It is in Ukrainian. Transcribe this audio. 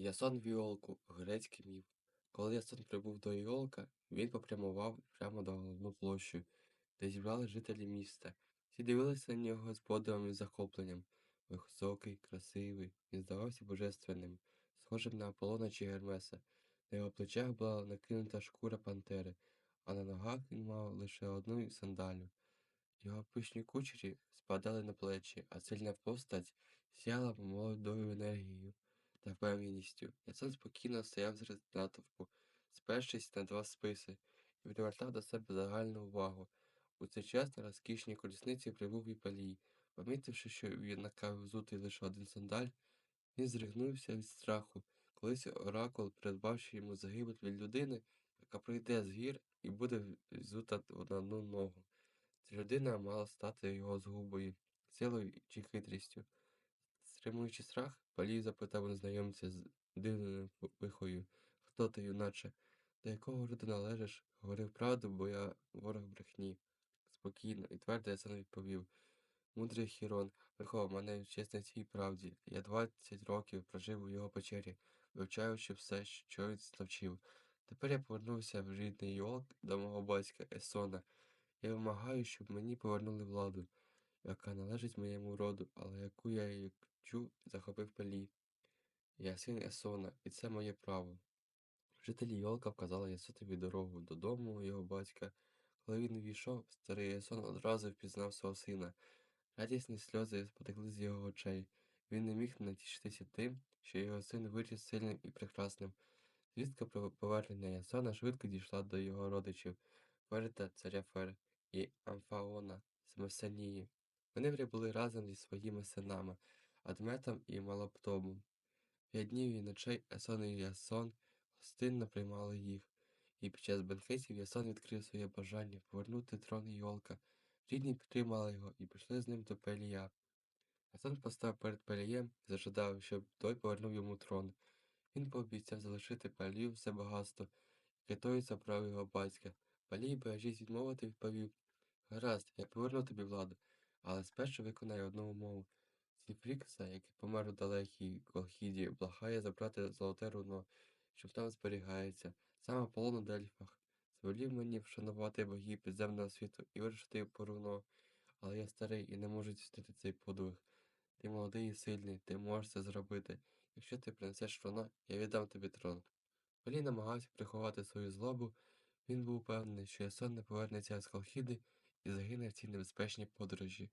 Ясон Віолку грецький міф. Коли Ясон прибув до Іолка, він попрямував прямо до головну площу, де зібрали жителі міста. Всі дивилися на нього з подивом і захопленням. Високий, красивий, він здавався божественним, схожим на Аполлона чи Гермеса. На його плечах була накинута шкура пантери, а на ногах він мав лише одну сандалю. Його пишні кучері спадали на плечі, а сильна постать сяяла молодою енергією та впевненістю. Ясон спокійно стояв серед натовпу, спершись на два списи, і привертав до себе загальну увагу. У цей час на розкішній колісниці прибув і палій. Помітивши, що він накав взутий лише один сандаль, він зригнувся від страху. Колись оракул, передбавши йому загибель від людини, яка прийде з гір і буде взута на одну ногу. Ця людина мала стати його згубою, силою чи хитрістю. Стримуючи страх, Палій запитав незнайомця з дивною пихою, хто ти, юначе, до якого роду належиш, говорив правду, бо я ворог брехні. Спокійно і твердо Ясон відповів. Мудрий Хірон виховав мене в чесній цій правді. Я двадцять років прожив у його печері, вивчаючи все, що він навчив. Тепер я повернувся в рідний Йолк до мого батька Есона. Я вимагаю, щоб мені повернули владу, яка належить моєму роду, але яку я як чув, захопив палі. Я син Есона, і це моє право. Жителі Йолка вказали Ясотові дорогу додому його батька. Коли він увійшов, старий Ясон одразу впізнав свого сина. Радісні сльози потекли з його очей. Він не міг натішитися тим, що його син виріс сильним і прекрасним. Звістка про повернення Ясона швидко дійшла до його родичів Ферита, царя Фер і Амфаона з Вони прибули разом зі своїми синами Адметом і Малоптомом. П'ять днів і ночей Ясон і Ясон гостинно приймали їх, і під час бенкетів Ясон відкрив своє бажання повернути трон Йолка. Рідні підтримали його і пішли з ним до Пелія. Ясон постав перед Пелієм і зажадав, щоб той повернув йому трон. Він пообіцяв залишити Палію все багатство, яке той забрав його батька. Палій, боячись відмовити, відповів Гаразд, я поверну тобі владу, але спершу виконай одну умову. Сіфрікса, який помер у далекій Колхіді, благає забрати золоте руно, що там зберігається, сам Аполлон у Дельфах. Звелів мені вшанувати богів підземного світу і вирішити по руно, але я старий і не можу здійснити цей подвиг. Ти молодий і сильний, ти можеш це зробити. Якщо ти принесеш руно, я віддам тобі трон. Полій намагався приховати свою злобу, він був упевнений, що Ясон не повернеться з Колхіди і загине в цій небезпечній подорожі.